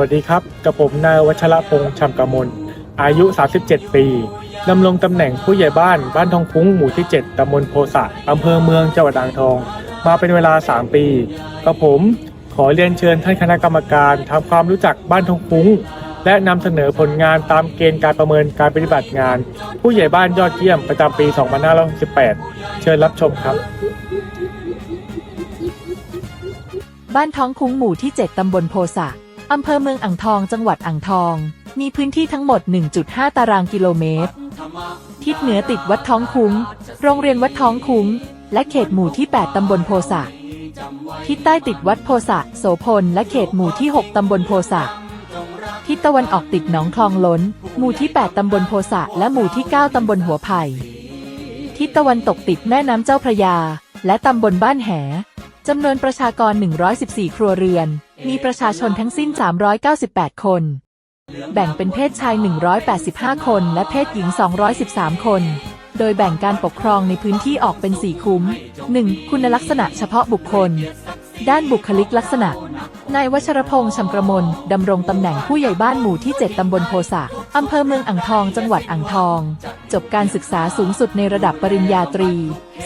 วัสดีครับกับผมนายวัชระพงษ์ชำกมล อายุ 37 ปีดำรงตำแหน่งผู้ใหญ่บ้านบ้านทองคุ้งหมู่ที่ 7ตำบลโพสะอำเภอเมืองจังหวัดอ่างทอง มาเป็นเวลา 3 ปีกับผมขอเรียนเชิญท่านคณะกรรมการทำความรู้จักบ้านทองคุ้ง และนำเสนอผลงานตามเกณฑ์การประเมินการปฏิบัติงาน ผู้ใหญ่บ้านยอดเยี่ยมประจำปี 2568 เชิญรับชมครับบ้านท้องคุ้งหมู่ที่ 7 ตำบลโพสะ อำเภอเมืองอ่างทองจังหวัดอ่างทอง มีพื้นที่ทั้งหมด 1.5 ตารางกิโลเมตร ทิศเหนือติดวัดท้องคุ้ง โรงเรียนวัดท้องคุ้ง และเขตหมู่ที่ 8 ตำบลโพสะทิศใต้ติดวัดโพสะโสพล และเขตหมู่ที่ 6 ตำบลโพสะทิศตะวันออกติดหนองคลองล้น หมู่ที่ 8 ตำบลโพสะและหมู่ที่ 9 ตำบลหัวไผ่ทิศตะวันตกติดแม่น้ำเจ้าพระยา และตำบลบ้านแห จำนวนประชากร 114 ครัวเรือน มีประชาชนทั้งสิ้น 398 คน แบ่งเป็นเพศชาย 185 คน และเพศหญิง 213 คน โดยแบ่งการปกครองในพื้นที่ออกเป็น 4 คุ้ม 1. คุณลักษณะเฉพาะบุคคล ด้านบุคลิกลักษณะ นายวัชรพงษ์ชำกระมลดำรงตำแหน่งผู้ใหญ่บ้านหมู่ที่ 7 ตำบลโพสะอำเภอเมืองอ่างทอง จังหวัดอ่างทอง จบการศึกษาสูงสุดในระดับปริญญาตรี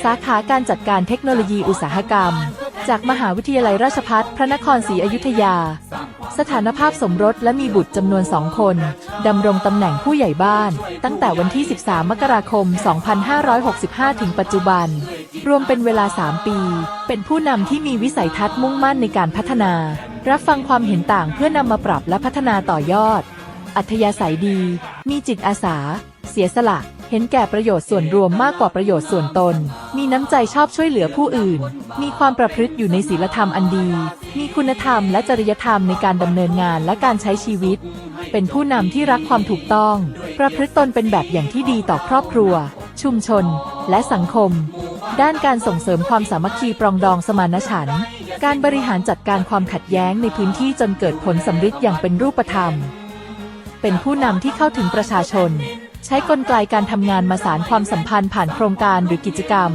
สาขาการจัดการเทคโนโลยีอุตสาหกรรม จากมหาวิทยาลัยราชภัฏพระนครศรีอยุธยา สถานภาพสมรสและมีบุตรจำนวนสองคนดำรงตำแหน่งผู้ใหญ่บ้าน ตั้งแต่วันที่ 13 มกราคม 2565 ถึงปัจจุบัน รวมเป็นเวลา 3 ปี เป็นผู้นำที่มีวิสัยทัศน์มุ่งมั่นในการพัฒนา รับฟังความเห็นต่างเพื่อนำมาปรับและพัฒนาต่อยอด อัธยาศัยดี มีจิตอาสา เสียสละ เห็นแก่ประโยชน์ส่วนรวมมากกว่าประโยชน์ส่วนตน มีน้ำใจชอบช่วยเหลือผู้อื่น มีความประพฤติอยู่ในศีลธรรมอันดี มีคุณธรรมและจริยธรรมในการดำเนินงานและการใช้ชีวิต เป็นผู้นำที่รักความถูกต้อง ประพฤติตนเป็นแบบอย่างที่ดีต่อครอบครัว ชุมชน และสังคม ด้านการส่งเสริมความสามัคคีปรองดองสมานฉันท์การบริหารจัดการความขัดแย้งในพื้นที่จนเกิดผลสำฤทธิ์อย่างเป็นรูปธรรม เป็นผู้นำที่เข้าถึงประชาชน ใช้กลไกการทำงานมาสารความสัมพันธ์ผ่านโครงการหรือกิจกรรม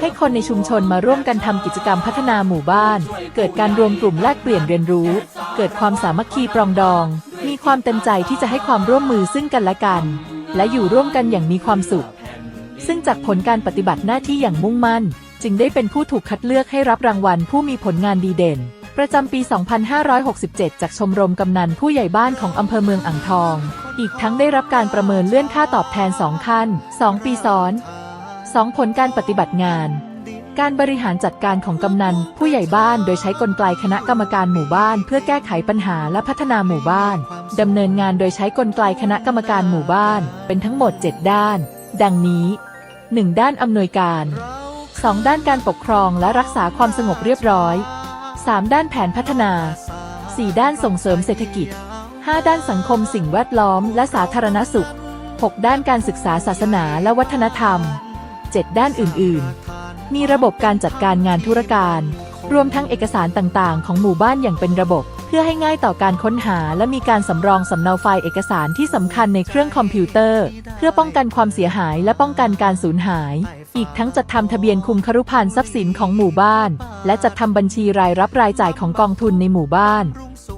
ให้คนในชุมชนมาร่วมกันทำกิจกรรมพัฒนาหมู่บ้าน เกิดการรวมกลุ่มแลกเปลี่ยนเรียนรู้ เกิดความสามัคคีปรองดอง มีความเต็มใจที่จะให้ความร่วมมือซึ่งกันและกัน และอยู่ร่วมกันอย่างมีความสุข ซึ่งจากผลการปฏิบัติหน้าที่อย่างมุ่งมั่น จึงได้เป็นผู้ถูกคัดเลือกให้รับรางวัลผู้มีผลงานดีเด่น ประจำปี 2567 จากชมรมกำนันผู้ใหญ่บ้านของอำเภอเมืองอ่างทอง อีกทั้งได้รับการประเมินเลื่อนค่าตอบแทน 2 ขั้น 2 ปีซ้อน 2 ผลการปฏิบัติงาน การบริหารจัดการของกำนัน ผู้ใหญ่บ้านโดยใช้กลไกคณะกรรมการหมู่บ้าน เพื่อแก้ไขปัญหาและพัฒนาหมู่บ้านดำเนินงานโดยใช้กลไกคณะกรรมการหมู่บ้าน เป็นทั้งหมด 7 ด้าน ดังนี้ 1. ด้านอำนวยการ 2. ด้านการปกครองและรักษาความสงบเรียบร้อย 3. ด้านแผนพัฒนา 4. ด้านส่งเสริมเศรษฐกิจ 5. ด้านสังคมสิ่งแวดล้อมและสาธารณสุข 6. ด้านการศึกษาศาสนาและวัฒนธรรม 7. ด้านอื่น ๆ มีระบบการจัดการงานธุรการ รวมทั้งเอกสารต่างๆ ของหมู่บ้านอย่างเป็นระบบ เพื่อให้ง่ายต่อการค้นหา และมีการสำรองสำเนาไฟล์เอกสารที่สำคัญในเครื่องคอมพิวเตอร์ เพื่อป้องกันความเสียหายและป้องกันการสูญหาย อีกทั้งจัดทำทะเบียนคุมครุพันธ์ทรัพย์สินของหมู่บ้าน และจัดทำบัญชีรายรับรายจ่ายของกองทุนในหมู่บ้าน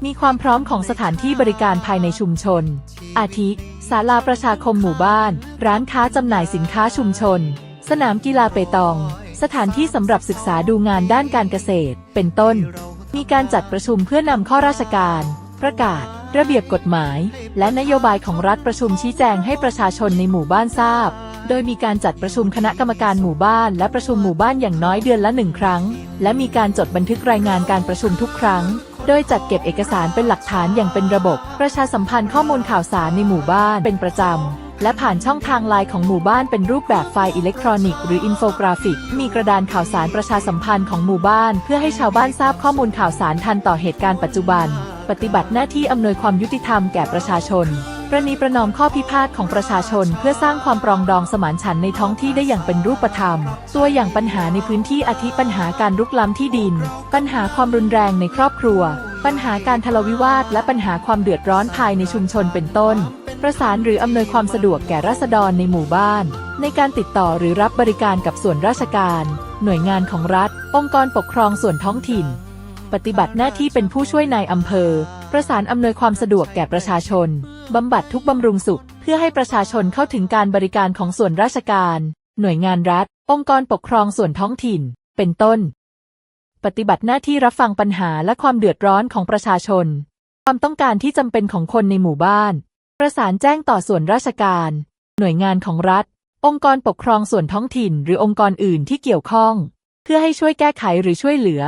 มีความพร้อมของสถานที่บริการภายในชุมชน อาทิศาลาประชาคมหมู่บ้าน ร้านค้าจำหน่ายสินค้าชุมชน สนามกีฬาเปตอง สถานที่สำหรับศึกษาดูงานด้านการเกษตร เป็นต้น มีการจัดประชุมเพื่อนำข้อราชการ ประกาศ ระเบียบกฎหมาย และนโยบายของรัฐประชุมชี้แจงให้ประชาชนในหมู่บ้านทราบ โดยมีการจัดประชุมคณะกรรมการหมู่บ้านและประชุมหมู่บ้านอย่างน้อยเดือนละหนึ่งครั้ง และมีการจดบันทึกรายงานการประชุมทุกครั้ง โดยจัดเก็บเอกสารเป็นหลักฐานอย่างเป็นระบบ ประชาสัมพันธ์ข้อมูลข่าวสารในหมู่บ้านเป็นประจำ และผ่านช่องทางไลน์ของหมู่บ้านเป็นรูปแบบไฟล์อิเล็กทรอนิกส์หรืออินโฟกราฟิก มีกระดานข่าวสารประชาสัมพันธ์ของหมู่บ้าน เพื่อให้ชาวบ้านทราบข้อมูลข่าวสารทันต่อเหตุการณ์ปัจจุบัน ปฏิบัติหน้าที่อำนวยความยุติธรรมแก่ประชาชนประนีประนอมข้อพิพาทของประชาชน เพื่อสร้างความปรองดองสมานฉันท์ในท้องที่ได้อย่างเป็นรูปธรรม ตัวอย่างปัญหาในพื้นที่อาทิปัญหาการรุกล้ำที่ดิน ปัญหาความรุนแรงในครอบครัว ปัญหาการทะเลาะวิวาท และปัญหาความเดือดร้อนภายในชุมชนเป็นต้น ประสานหรืออำนวยความสะดวกแก่ราษฎรในหมู่บ้าน ในการติดต่อหรือรับบริการกับส่วนราชการ หน่วยงานของรัฐ องค์กรปกครองส่วนท้องถิ่น ปฏิบัติหน้าที่เป็นผู้ช่วยนายอำเภอ ประสานอำนวยความสะดวกแก่ประชาชนบำบัดทุกบำรุงสุข เพื่อให้ประชาชนเข้าถึงการบริการของส่วนราชการ หน่วยงานรัฐ องค์กรปกครองส่วนท้องถิ่น เป็นต้น ปฏิบัติหน้าที่รับฟังปัญหาและความเดือดร้อนของประชาชน ความต้องการที่จำเป็นของคนในหมู่บ้าน ประสานแจ้งต่อส่วนราชการ หน่วยงานของรัฐ องค์กรปกครองส่วนท้องถิ่น หรือองค์กรอื่นที่เกี่ยวข้อง เพื่อให้ช่วยแก้ไขหรือช่วยเหลือ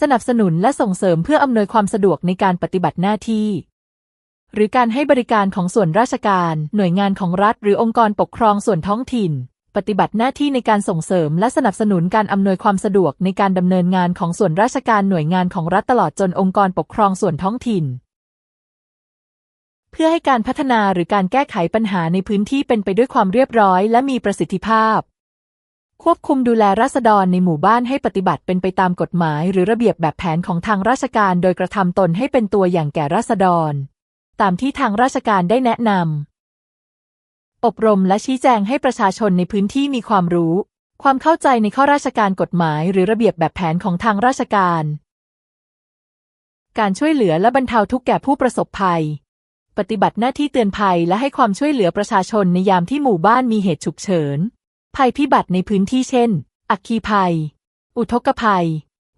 สนับสนุนและส่งเสริมเพื่ออำนวยความสะดวกในการปฏิบัติหน้าที่ หรือการให้บริการของส่วนราชการ หน่วยงานของรัฐ หรือองค์กรปกครองส่วนท้องถิ่น ปฏิบัติหน้าที่ในการส่งเสริม และสนับสนุนการอำนวยความสะดวกในการดำเนินงานของส่วนราชการหน่วยงานของรัฐตลอดจนองค์กรปกครองส่วนท้องถิ่น เพื่อให้การพัฒนาหรือการแก้ไขปัญหาในพื้นที่เป็นไปด้วยความเรียบร้อยและมีประสิทธิภาพ ควบคุมดูแลราษฎรในหมู่บ้านให้ปฏิบัติเป็นไปตามกฎหมาย หรือระเบียบแบบแผนของทางราชการ โดยกระทำตนให้เป็นตัวอย่างแก่ราษฎร ตามที่ทางราชการได้แนะนำอบรมและชี้แจงให้ประชาชนในพื้นที่มีความรู้ ความเข้าใจในข้อราชการกฎหมาย หรือระเบียบแบบแผนของทางราชการ การช่วยเหลือและบรรเทาทุกข์แก่ผู้ประสบภัย ปฏิบัติหน้าที่เตือนภัยและให้ความช่วยเหลือประชาชนในยามที่หมู่บ้านมีเหตุฉุกเฉิน ภัยพิบัติในพื้นที่เช่น อัคคีภัย อุทกภัย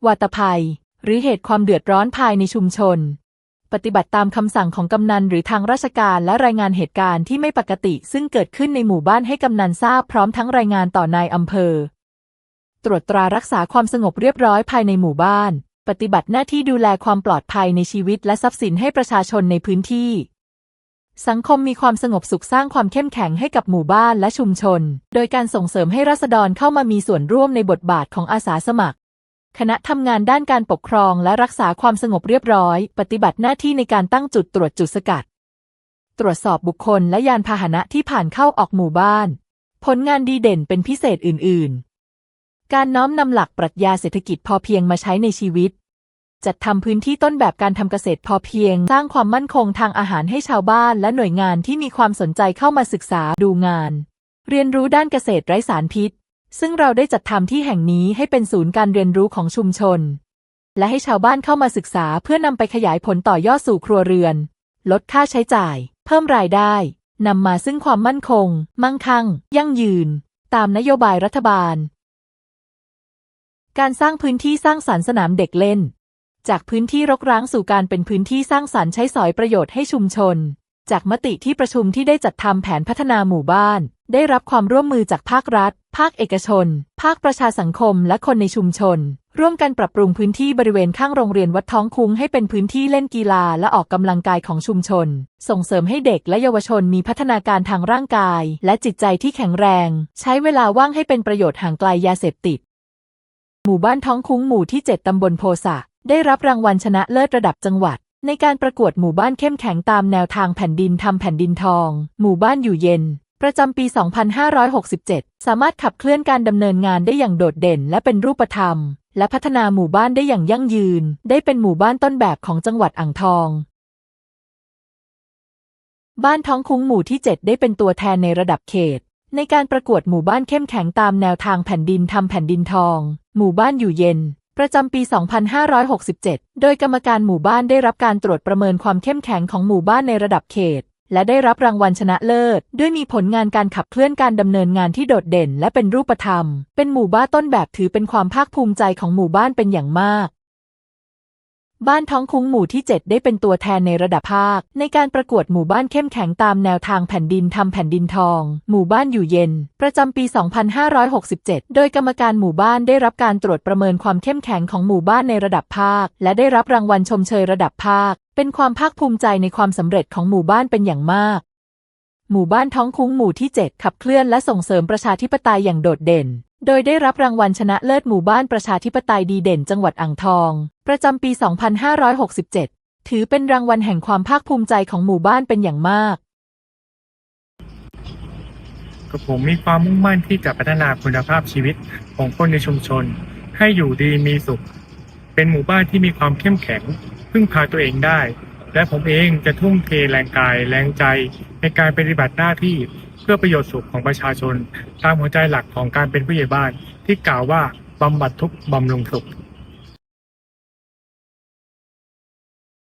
วาตภัย หรือเหตุความเดือดร้อนภายในชุมชน ปฏิบัติตามคำสั่งของกำนันหรือทางราชการและรายงานเหตุการณ์ที่ไม่ปกติซึ่งเกิดขึ้นในหมู่บ้านให้กำนันทราบพร้อมทั้งรายงานต่อนายอำเภอ ตรวจตรารักษาความสงบเรียบร้อยภายในหมู่บ้าน ปฏิบัติหน้าที่ดูแลความปลอดภัยในชีวิตและทรัพย์สินให้ประชาชนในพื้นที่ สังคมมีความสงบสุขสร้างความเข้มแข็งให้กับหมู่บ้านและชุมชน โดยการส่งเสริมให้ราษฎรเข้ามามีส่วนร่วมในบทบาทของอาสาสมัคร คณะทำงานด้านการปกครองและรักษาความสงบเรียบร้อย ปฏิบัติหน้าที่ในการตั้งจุดตรวจจุดสกัด ตรวจสอบบุคคลและยานพาหนะที่ผ่านเข้าออกหมู่บ้าน ผลงานดีเด่นเป็นพิเศษอื่น ๆ การน้อมนำหลักปรัชญาเศรษฐกิจพอเพียงมาใช้ในชีวิต จัดทำพื้นที่ต้นแบบการทำเกษตรพอเพียง สร้างความมั่นคงทางอาหารให้ชาวบ้านและหน่วยงานที่มีความสนใจเข้ามาศึกษาดูงาน เรียนรู้ด้านเกษตรไร้สารพิษ ซึ่งเราได้จัดทำที่แห่งนี้ให้เป็นศูนย์การเรียนรู้ของชุมชน และให้ชาวบ้านเข้ามาศึกษาเพื่อนำไปขยายผลต่อยอดสู่ครัวเรือน ลดค่าใช้จ่าย เพิ่มรายได้นำมาซึ่งความมั่นคง มั่งคั่ง ยั่งยืน ตามนโยบายรัฐบาล การสร้างพื้นที่สร้างสรรค์สนามเด็กเล่น จากพื้นที่รกร้างสู่การเป็นพื้นที่สร้างสรรค์ใช้สอยประโยชน์ให้ชุมชน จากมติที่ประชุมที่ได้จัดทำแผนพัฒนาหมู่บ้าน ได้รับความร่วมมือจากภาครัฐ ภาคเอกชน ภาคประชาสังคมและคนในชุมชน ร่วมกันปรับปรุงพื้นที่บริเวณข้างโรงเรียนวัดท้องคุ้งให้เป็นพื้นที่เล่นกีฬาและออกกำลังกายของชุมชน ส่งเสริมให้เด็กและเยาวชนมีพัฒนาการทางร่างกาย และจิตใจที่แข็งแรง ใช้เวลาว่างให้เป็นประโยชน์ห่างไกลยาเสพติด หมู่บ้านท้องคุ้งหมู่ที่ 7 ตำบลโพสะ ได้รับรางวัลชนะเลิศระดับจังหวัด ในการประกวดหมู่บ้านเข้มแข็งตามแนวทางแผ่นดินทำแผ่นดินทอง หมู่บ้านอยู่เย็น ประจำปี 2567 สามารถขับเคลื่อนการดำเนินงานได้อย่างโดดเด่นและเป็นรูปธรรม และพัฒนาหมู่บ้านได้อย่างยั่งยืน ได้เป็นหมู่บ้านต้นแบบของจังหวัดอ่างทองบ้านท้องคุ้งหมู่ที่ 7 ได้เป็นตัวแทนในระดับเขต ในการประกวดหมู่บ้านเข้มแข็งตามแนวทางแผ่นดินทำแผ่นดินทอง หมู่บ้านอยู่เย็น ประจำปี 2567 โดยกรรมการหมู่บ้านได้รับการตรวจประเมินความเข้มแข็งของหมู่บ้านในระดับเขต และได้รับรางวัลชนะเลิศ ด้วยมีผลงานการขับเคลื่อนการดำเนินงานที่โดดเด่น และเป็นรูปธรรม เป็นหมู่บ้านต้นแบบถือเป็นความภาคภูมิใจของหมู่บ้านเป็นอย่างมาก บ้านท้องคุ้งหมู่ที่ 7 ได้เป็นตัวแทนในระดับภาค ในการประกวดหมู่บ้านเข้มแข็งตามแนวทางแผ่นดินทำแผ่นดินทอง หมู่บ้านอยู่เย็น ประจำปี 2567 โดยกรรมการหมู่บ้านได้รับการตรวจประเมินความเข้มแข็งของหมู่บ้านในระดับภาค และได้รับรางวัลชมเชยระดับภาค เป็นความภาคภูมิใจในความสำเร็จของหมู่บ้านเป็นอย่างมากหมู่บ้านท้องคุ้งหมู่ที่ 7 ขับเคลื่อนและส่งเสริมประชาธิปไตยอย่างโดดเด่น โดยได้รับรางวัลชนะเลิศหมู่บ้านประชาธิปไตยดีเด่นจังหวัดอ่างทอง ประจำปี 2567 ถือเป็นรางวัลแห่งความภาคภูมิใจของหมู่บ้านเป็นอย่างมาก กับผมมีความมุ่งมั่นที่จะพัฒนาคุณภาพชีวิตของคนในชุมชน ให้อยู่ดีมีสุข เป็นหมู่บ้านที่มีความเข้มแข็ง พึ่งพาตัวเองได้ และผมเองจะทุ่มเทแรงกายแรงใจในการปฏิบัติหน้าที่เพื่อประโยชน์สุขของประชาชน ตามหัวใจหลักของการเป็นผู้ใหญ่บ้านที่กล่าวว่าบำบัดทุกข์บำรุงสุข